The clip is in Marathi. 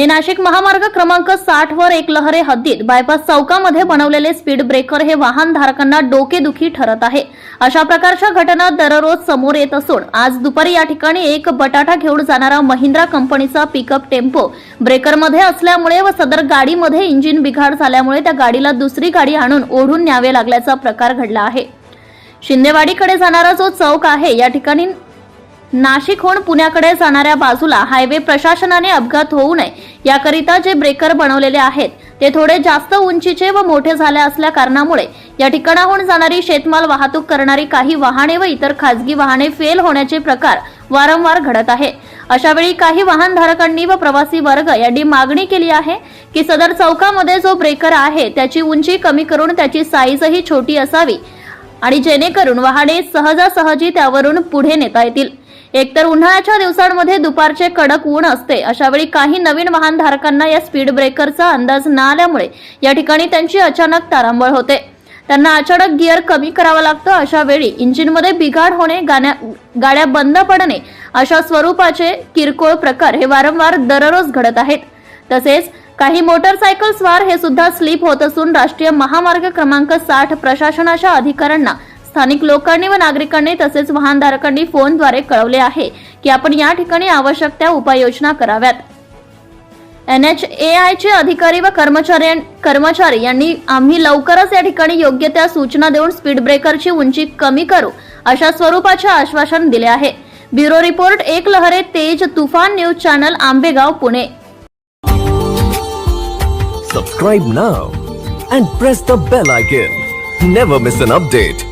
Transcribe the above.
पुणे नाशिक महामार्ग क्रमांक साठ वर एक लहरे हद्दीत बायपास चौकामध्ये बनवलेले स्पीड ब्रेकर हे वाहन धारकांना डोकेदुखी ठरत आहे. अशा प्रकारच्या घटना दररोज समोर येत असून आज दुपारी या ठिकाणी एक बटाटा घेऊन जाणारा महिंद्रा कंपनीचा पिकअप टेम्पो ब्रेकरमध्ये असल्यामुळे व सदर गाडीमध्ये इंजिन बिघाड झाल्यामुळे त्या गाडीला दुसरी गाडी आणून ओढून न्यावे लागल्याचा प्रकार घडला आहे. शिंदेवाडीकडे जाणारा जो चौक आहे या ठिकाणी नाशिकहून पुण्याकडे जाणाऱ्या बाजूला हायवे प्रशासनाने अपघात होऊ नये याकरिता जे ब्रेकर बनवलेले आहेत ते थोडे जास्त उंचीचे व मोठे झाले असल्या कारणामुळे या ठिकाणाहून जाणारी शेतमाल वाहतूक करणारी काही वाहने व इतर खासगी वाहने फेल होण्याचे प्रकार वारंवार घडत आहे. अशा वेळी काही वाहनधारकांनी व प्रवासी वर्ग यांनी मागणी केली आहे की सदर चौकामध्ये जो ब्रेकर आहे त्याची उंची कमी करून त्याची साईजही छोटी असावी आणि जेणेकरून वाहने सहजासहजी त्यावरून पुढे नेता येतील. एकतर उन्हाळ्याच्या दिवसांमध्ये दुपारचे कडक ऊन असते. अशावेळी काही नवीन वाहनधारकांना या स्पीड ब्रेकरचा अंदाज न आल्यामुळे या ठिकाणी त्यांची अचानक तारांबळ होते. त्यांना अचानक गिअर कमी करावा लागतो. अशा वेळी इंजिनमध्ये बिघाड होणे गाण्या गाड्या बंद पडणे अशा स्वरूपाचे किरकोळ प्रकार हे वारंवार दररोज घडत आहेत. तसेच काही मोटरसायकल स्वार हे सुद्धा स्लिप होत असून राष्ट्रीय महामार्ग क्रमांक साठ प्रशासनाच्या अधिकाऱ्यांना स्थानिक लोकांनी व नागरिकांनी तसेच वाहनधारकांनी फोनद्वारे कळवले आहे की आपण या ठिकाणी आवश्यक त्या उपाययोजना कराव्यात. एन एच ए आयचे अधिकारी व कर्मचारी कर्मचारी यांनी आम्ही लवकरच या ठिकाणी योग्य त्या सूचना देऊन स्पीड ब्रेकरची उंची कमी करू अशा स्वरूपाचे आश्वासन दिले आहे. ब्युरो रिपोर्ट एक लहरे तेज तुफान news channel Ambegaon Pune. Subscribe now and press the bell icon never miss an update